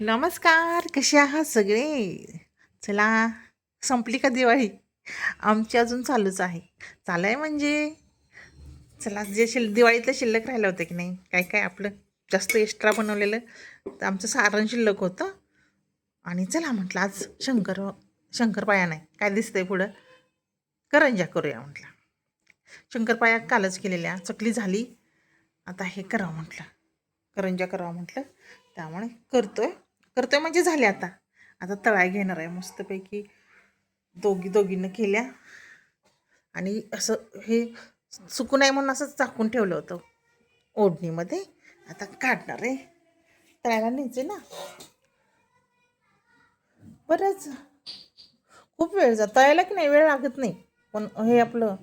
नमस्कार कसे आहात सगळे? चला संपली का दिवाळी? आमची अजून चालूच आहे. चालू आहे म्हणजे? चला जे शिल दिवाळीतलं शिल्लक राहिलं होतं की नाही? काय काय आपलं जास्त एक्स्ट्रा बनवलेलं? तर आमचं सारण शिल्लक होतं. आणि चला म्हटलं आज शंकर शंकरपाया नाही. काय दिसतंय पुढं? करंजा करूया म्हटलं. शंकरपाया कालच केलेल्या. चकली झाली. आता हे करावं म्हटलं. करंजा करावं म्हटलं. त्यामुळे करतोय. करतोय म्हणजे झाले आता. आता तळाय घेणार आहे मस्तपैकी. दोघी दोघींनं केल्या. आणि असं हे सुकू नये म्हणून असं चाकून ठेवलं होतं. ओढणीमध्ये. आता काढणार आहे. तळायला न्यायचे ना. बरंच. खूप वेळ जात. तळायला की नाही? वेळ लागत नाही. पण हे आपलं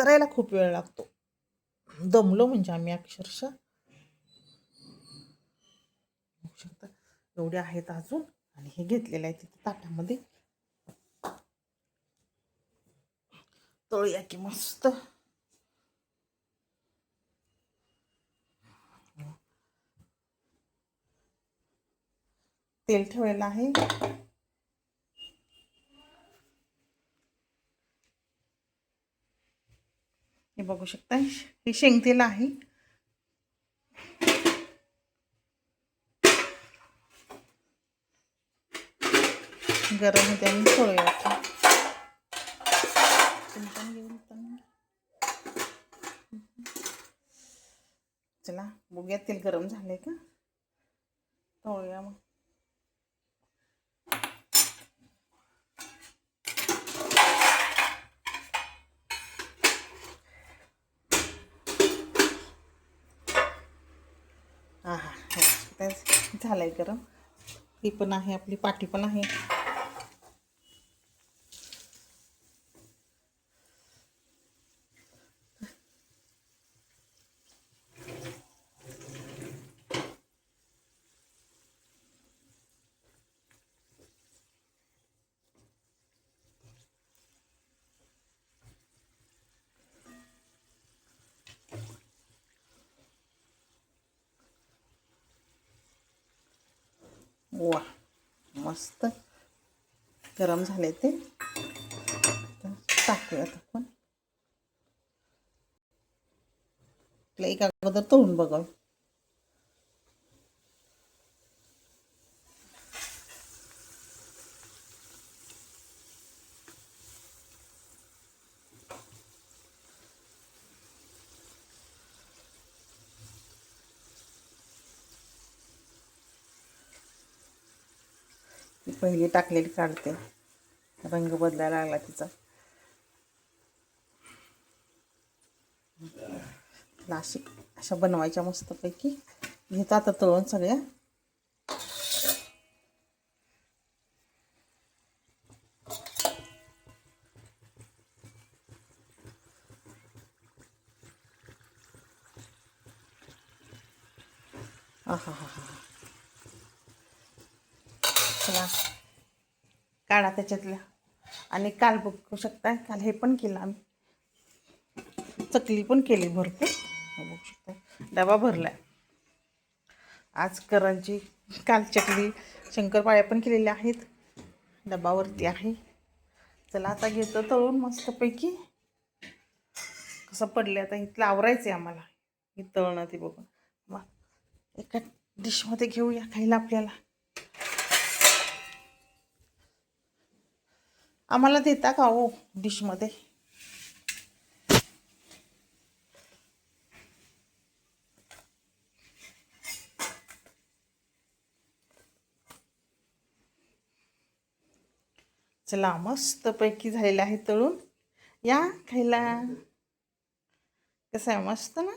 करायला खूप वेळ लागतो. दमलो म्हणजे आम्ही अक्षरशः. शकता एवढे आहेत अजून. आणि हे घेतलेलं आहे तिथे ताटामध्ये. तळूया की मस्त. तेल ठेवायला आहे. हे बघू शकता हे शेंगतेल आहे. गरम होते आणि सोळूया आता. घेऊन चला बघूया तेल गरम झालंय का? तळूया मग हा हा हो. झालं आहे गरम. ही पण आहे आपली पाठी पण आहे. वा मस्त. गरम झाले ते. टाकूयात आपण. आपलं एक अगोदर तळून बघावं. पहिली टाकलेली काढते. रंग बदलायला लागला तिचा. नाशिक अशा बनवायच्या मस्तपैकी. घेतो आता तळून सगळ्या. हा हा हा हा चला काढा त्याच्यातल्या आणि काल बघू शकता काल हे पण केलं आम्ही. चकली पण केली भरपूर. बघू शकता डबा भरलाय. आज करंजी काल चकली शंकरपाळ्या पण केलेल्या आहेत. डबावरती आहे. चला आता घेतो तळून मस्तपैकी. कसं पडलं आता इथलं आवरायचं आहे आम्हाला. ही तळणं ते बघून. मग एका डिशमध्ये घेऊया खायला आपल्याला. आम्हाला देता का हो डिशमध्ये? चला मस्तपैकी झालेलं आहे तळून. या खायला. कसं आहे? मस्त ना?